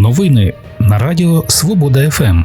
Новини на Радіо Свобода Ем. ФМ.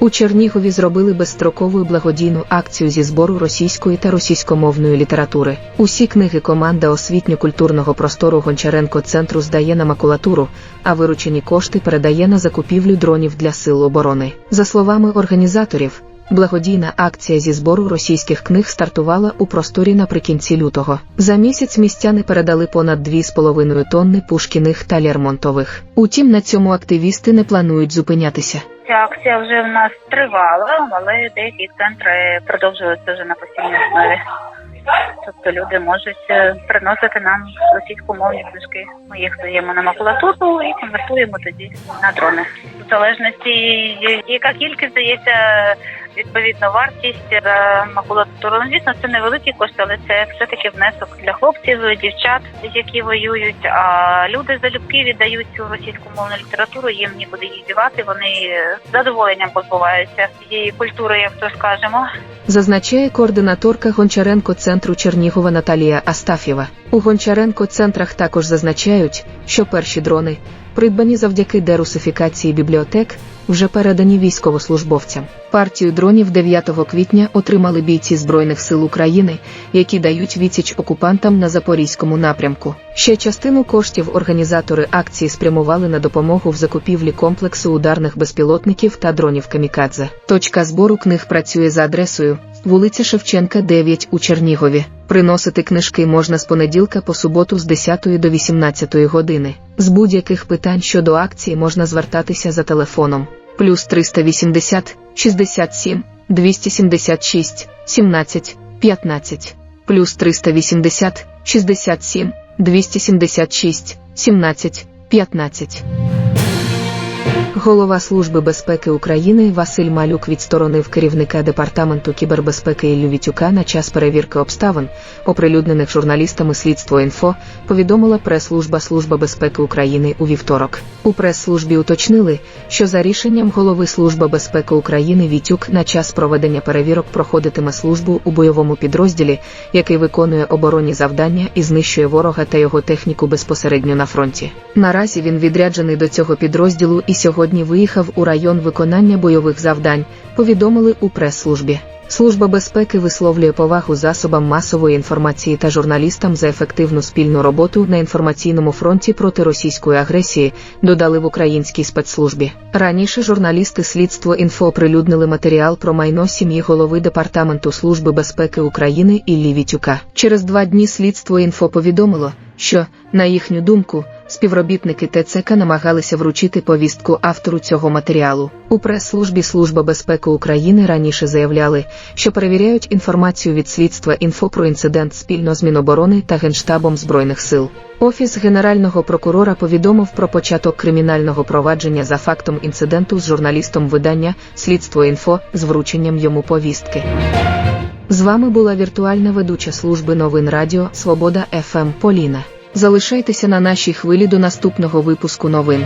У Чернігові зробили безстрокову благодійну акцію зі збору російської та російськомовної літератури. Усі книги команда освітньо-культурного простору Гончаренко центру здає на макулатуру, а виручені кошти передає на закупівлю дронів для сил оборони. За словами організаторів, благодійна акція зі збору російських книг стартувала у просторі наприкінці лютого. За місяць містяни передали понад 2,5 тонни пушкіних та лермонтових. Утім, на цьому активісти не планують зупинятися. Ця акція вже в нас тривала, але деякі центри продовжуються вже на постійній основі. Тобто люди можуть е, приносити нам російськомовні книжки. Ми їх даємо на макулатуру і конвертуємо тоді на дрони. В залежності яка кількість здається, відповідно вартість за макулатуру. Ну, звісно, це невеликі кошти, але це все-таки внесок для хлопців, дівчат, які воюють. А люди залюбки віддають цю російськомовну літературу, їм нікуди її дівати. Вони з задоволенням позбуваються цієї культури, як то скажемо. Зазначає координаторка Гончаренко центру Чернігова Наталія Астафєва. У Гончаренко центрах також зазначають, що перші дрони, придбані завдяки дерусифікації бібліотек, вже передані військовослужбовцям. Партію дронів 9 квітня отримали бійці Збройних сил України, які дають відсіч окупантам на запорізькому напрямку. Ще частину коштів організатори акції спрямували на допомогу в закупівлі комплексу ударних безпілотників та дронів Камікадзе. Точка збору книг працює за адресою вулиця Шевченка, 9 у Чернігові. Приносити книжки можна з понеділка по суботу з 10 до 18 години. З будь-яких питань щодо акції можна звертатися за телефоном. Плюс 380 67 276 17 15 плюс 380 67 276 17 15 Голова Служби безпеки України Василь Малюк відсторонив керівника департаменту кібербезпеки Іллю Вітюка на час перевірки обставин, оприлюднених журналістами слідство інфо, повідомила прес-служба Служба безпеки України у вівторок. У прес-службі уточнили, що за рішенням голови Служби безпеки України Вітюк на час проведення перевірок проходитиме службу у бойовому підрозділі, який виконує оборонні завдання і знищує ворога та його техніку безпосередньо на фронті. Наразі він відряджений до цього підрозділу і сьогодні виїхав у район виконання бойових завдань, повідомили у прес-службі. Служба безпеки висловлює повагу засобам масової інформації та журналістам за ефективну спільну роботу на інформаційному фронті проти російської агресії, додали в українській спецслужбі. Раніше журналісти слідство інфо оприлюднили матеріал про майно сім'ї голови департаменту Служби безпеки України Іллі Вітюка. Через два дні слідство інфо повідомило, що, на їхню думку, співробітники ТЦК намагалися вручити повістку автору цього матеріалу. У прес-службі Служба безпеки України раніше заявляли, що перевіряють інформацію від слідства інфо про інцидент спільно з Міноборони та Генштабом Збройних сил. Офіс генерального прокурора повідомив про початок кримінального провадження за фактом інциденту з журналістом видання Слідство інфо з врученням йому повістки. З вами була віртуальна ведуча служби новин Радіо Свобода ФМ Поліна. Залишайтеся на нашій хвилі до наступного випуску новин.